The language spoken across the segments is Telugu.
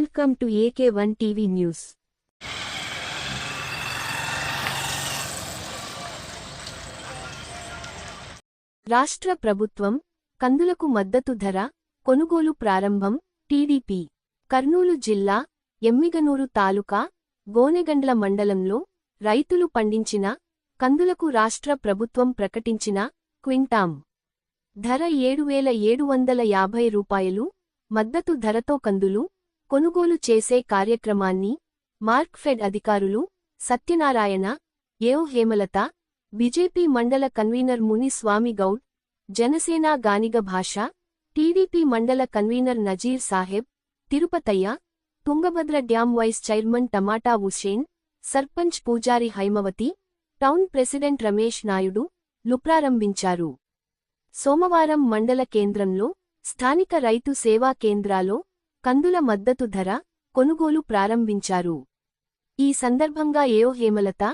Welcome to AK one TV news రాష్ట్ర ప్రభుత్వం కందులకు మద్దతు ధర కొనుగోలు ప్రారంభం టీడీపీ. కర్నూలు జిల్లా ఎమ్మిగనూరు తాలూకా గోనెగండ్ల మండలంలో రైతులు పండించిన కందులకు రాష్ట్ర ప్రభుత్వం ప్రకటించిన క్వింటాం. ధర ఏడు వేల ఏడు వందల యాభై రూపాయలు మద్దతు ధరతో కందులు కొనుగోలు చేసే కార్యక్రమాన్ని మార్క్ఫెడ్ అధికారులు సత్యనారాయణ ఏవ్ హేమలత బీజేపీ మండల కన్వీనర్ ముని స్వామి Goud Janasena Ganiga Bhasha TDP mandal convener Nazir Saheb Tirupatayya Tungabhadra dam vice chairman tomato Hussain sarpanch Pujari Haimavathi town president Ramesh Naidu లు ప్రారంభించారు. సోమవారం మండల కేంద్రంలో స్థానిక రైతు సేవా కేంద్రాలో కందుల మద్దతు ధర కొనుగోలు ప్రారంభించారు. ఈ సందర్భంగా AO Hemalatha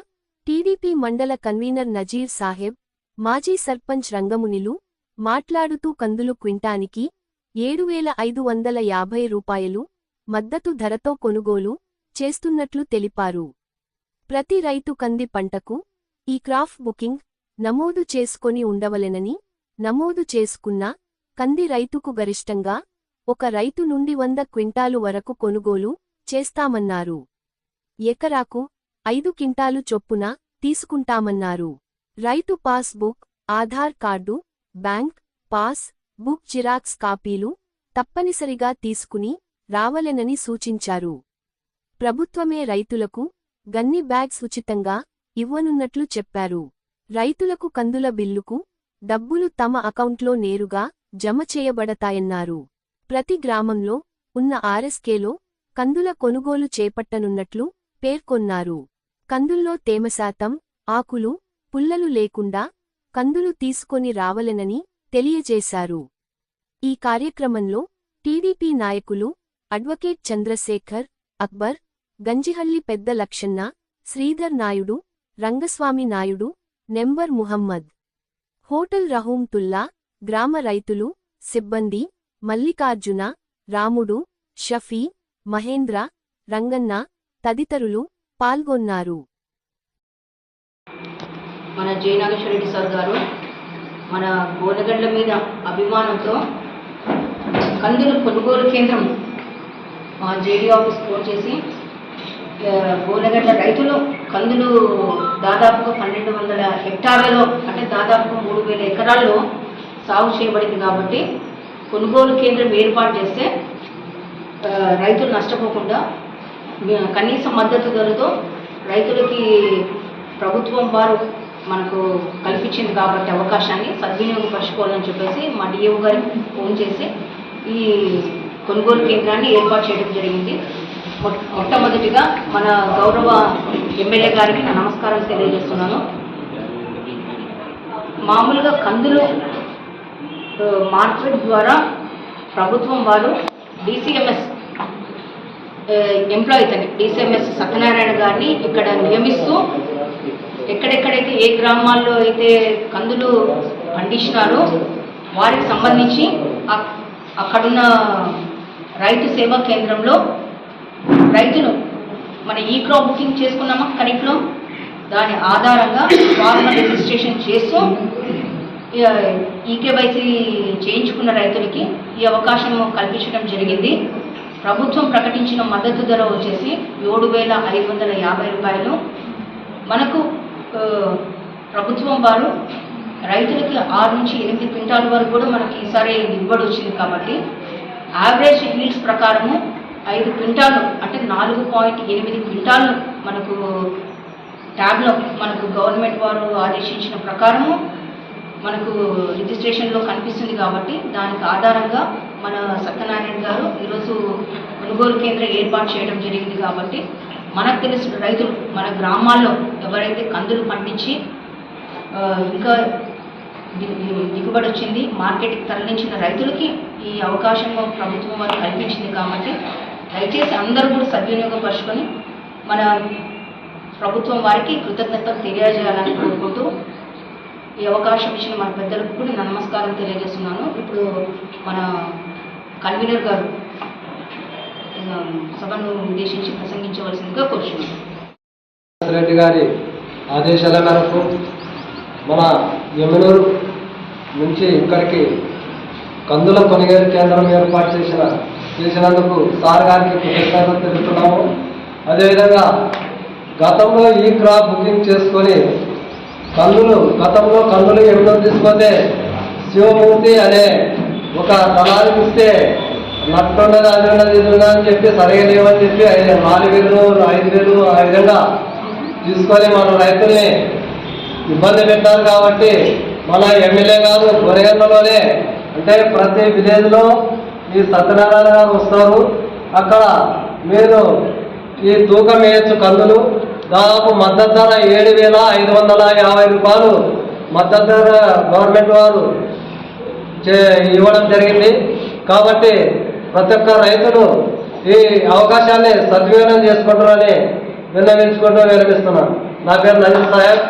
TDP mandal convener Nazir Saheb మాజీ సర్పంచ్ రంగమునిలు మాట్లాడుతూ కందులు క్వింటానికి ఏడు వేల ఐదు వందల యాభై రూపాయలు మద్దతు ధరతో కొనుగోలు చేస్తున్నట్లు తెలిపారు. ప్రతి రైతు కంది పంటకు ఈ క్రాఫ్ బుకింగ్ నమోదు చేసుకొని ఉండవలెనని నమోదు చేసుకున్న కంది రైతుకు గరిష్టంగా ఒక రైతు నుండి వంద క్వింటాలు వరకు కొనుగోలు చేస్తామన్నారు. ఎకరాకు ఐదు క్వింటాలు చొప్పున తీసుకుంటామన్నారు. రైతు pass book Aadhaar card bank pass book xerox కాపీలు తప్పనిసరిగా తీసుకుని రావలెనని సూచించారు. ప్రభుత్వమే రైతులకు గన్ని బ్యాగ్స్ ఉచితంగా ఇవ్వనున్నట్లు చెప్పారు. రైతులకు కందుల బిల్లుకు డబ్బులు తమ అకౌంట్లో నేరుగా జమ చేయబడతాయన్నారు. ప్రతి గ్రామంలో ఉన్న ఆర్ఎస్కేలో కందుల కొనుగోలు చేపట్టనున్నట్లు పేర్కొన్నారు. కందుల్లో తేమ శాతం ఆకులు పుల్లలు లేకుండా కందులు తీసుకొని రావలెనని తెలియజేశారు. ఈ కార్యక్రమంలో టీడీపీ నాయకులు అడ్వకేట్ చంద్రశేఖర్ అక్బర్ గంజిహల్లి పెద్ద లక్షన్న శ్రీధర్ నాయుడు రంగస్వామి నాయుడు నెంబర్ ముహమ్మద్. హోటల్ రహూంతుల్లా గ్రామ రైతులు సిబ్బంది మల్లికార్జున రాముడు షఫీ మహేంద్ర రంగన్న తదితరులు పాల్గొన్నారు. మన జయనాగేశ్వరరెడ్డి సార్ గారు మన గోనగడ్ల మీద అభిమానంతో కందులు కొనుగోలు కేంద్రం మా జేడీ ఆఫీస్ ఫోన్ చేసి ఆ, రైతులు కందులు దాదాపుగా పన్నెండు వందల హెక్టార్లలో అంటే దాదాపుగా మూడు వేల ఎకరాల్లో సాగు చేయబడింది కాబట్టి కొనుగోలు కేంద్రం ఏర్పాటు చేస్తే రైతులు నష్టపోకుండా కనీస మద్దతు ధరతో రైతులకి ప్రభుత్వం వారు మనకు కల్పించింది కాబట్టి అవకాశాన్ని సద్వినియోగపరచుకోవాలని చెప్పేసి మా డిఏఓ గారికి ఫోన్ చేసి ఈ కొనుగోలు కేంద్రాన్ని ఏర్పాటు చేయడం జరిగింది. మొట్టమొదటిగా మన గౌరవ ఎమ్మెల్యే గారికి నా నమస్కారం తెలియజేస్తున్నాను. మామూలుగా కందులు మార్కెట్ ద్వారా ప్రభుత్వం వారు డిసిఎంఎస్ ఎంప్లాయీ తని డిసిఎంఎస్ సత్యనారాయణ గారిని ఇక్కడ నియమిస్తూ ఎక్కడెక్కడైతే ఏ గ్రామాల్లో అయితే కందులు పండించినారో వారికి సంబంధించి అక్కడున్న రైతు సేవా కేంద్రంలో రైతులు మన ఈ క్రాప్ బుకింగ్ చేసుకున్నామా? ఖరీఫ్లో దాని ఆధారంగా ఫార్మర్ రిజిస్ట్రేషన్ చేస్తూ ఈకేవైసీ చేయించుకున్న రైతులకి ఈ అవకాశం కల్పించడం జరిగింది. ప్రభుత్వం ప్రకటించిన మద్దతు ధర వచ్చేసి ఏడు వేల ఐదు వందల యాభై రూపాయలు. మనకు ప్రభుత్వం వారు రైతులకి ఆరు నుంచి ఎనిమిది క్వింటాల వరకు కూడా మనకి ఈసారి దిగుబడి వచ్చింది కాబట్టి యావరేజ్ హీల్స్ ప్రకారము ఐదు క్వింటాలు అంటే నాలుగు పాయింట్ ఎనిమిది క్వింటాలు మనకు ట్యాబ్లో మనకు గవర్నమెంట్ వారు ఆదేశించిన ప్రకారము మనకు రిజిస్ట్రేషన్లో కనిపిస్తుంది కాబట్టి దానికి ఆధారంగా మన సత్యనారాయణ గారు ఈరోజు కొనుగోలు కేంద్రం ఏర్పాటు చేయడం జరిగింది కాబట్టి మనకు తెలిసిన రైతులు మన గ్రామాల్లో ఎవరైతే కందులు పండించి ఇంకా దిగుబడి వచ్చింది మార్కెట్కి తరలించిన రైతులకి ఈ అవకాశం ప్రభుత్వం వారు కల్పించింది కాబట్టి దయచేసి అందరూ కూడా సద్వినియోగపరుచుకొని మన ప్రభుత్వం వారికి కృతజ్ఞతలు తెలియజేయాలని కోరుకుంటూ ఈ అవకాశం ఇచ్చిన మన పెద్దలకు కూడా నమస్కారం తెలియజేస్తున్నాను. ఇప్పుడు మన కన్వీనర్ గారు సభను ఉద్దేశించి ప్రసంగించవలసిందిగా కోరుచున్నాను. రెడ్డి గారి ఆదేశాల మేరకు మన యమునూరు నుంచి ఇక్కడికి కందుల కొనుగోలు కేంద్రం ఏర్పాటు చేసిన చేసినందుకు సార్ గారికి కృతజ్ఞతలు తెలుపుతున్నాము. అదేవిధంగా గతంలో ఈ క్రాప్ బుకింగ్ చేసుకొని కన్నులు గతంలో కన్నులు ఎన్నో తీసుకుంటే శివమూర్తి అనే ఒక దళానికి ఇస్తే నట్టున్నది అది ఉన్నది ఇది ఉన్నది అని చెప్పి సరిగా లేవని చెప్పి ఐదు నాలుగు వేలు ఐదు వేలు ఆ విధంగా తీసుకొని మన రైతుల్ని ఇబ్బంది పెట్టారు కాబట్టి మన ఎమ్మెల్యే గారు గొరగన్నలోనే అంటే ప్రతి విలేజ్లో ఈ సత్యనారాయణ గారు వస్తారు. అక్కడ మీరు ఈ తూకం వేయచ్చు కందులు దాదాపు మద్దతు ధర ఏడు వేల ఐదు వందల యాభై రూపాయలు మద్దతు ధర గవర్నమెంట్ వారు చే- ఇవ్వడం జరిగింది. కాబట్టి ప్రతి ఒక్క రైతులు ఈ అవకాశాన్ని సద్వినియోగం చేసుకుంటారని విన్నవించుకుంటూ విరమిస్తున్నాను నా పేరు నవీన్ సాహెబ్.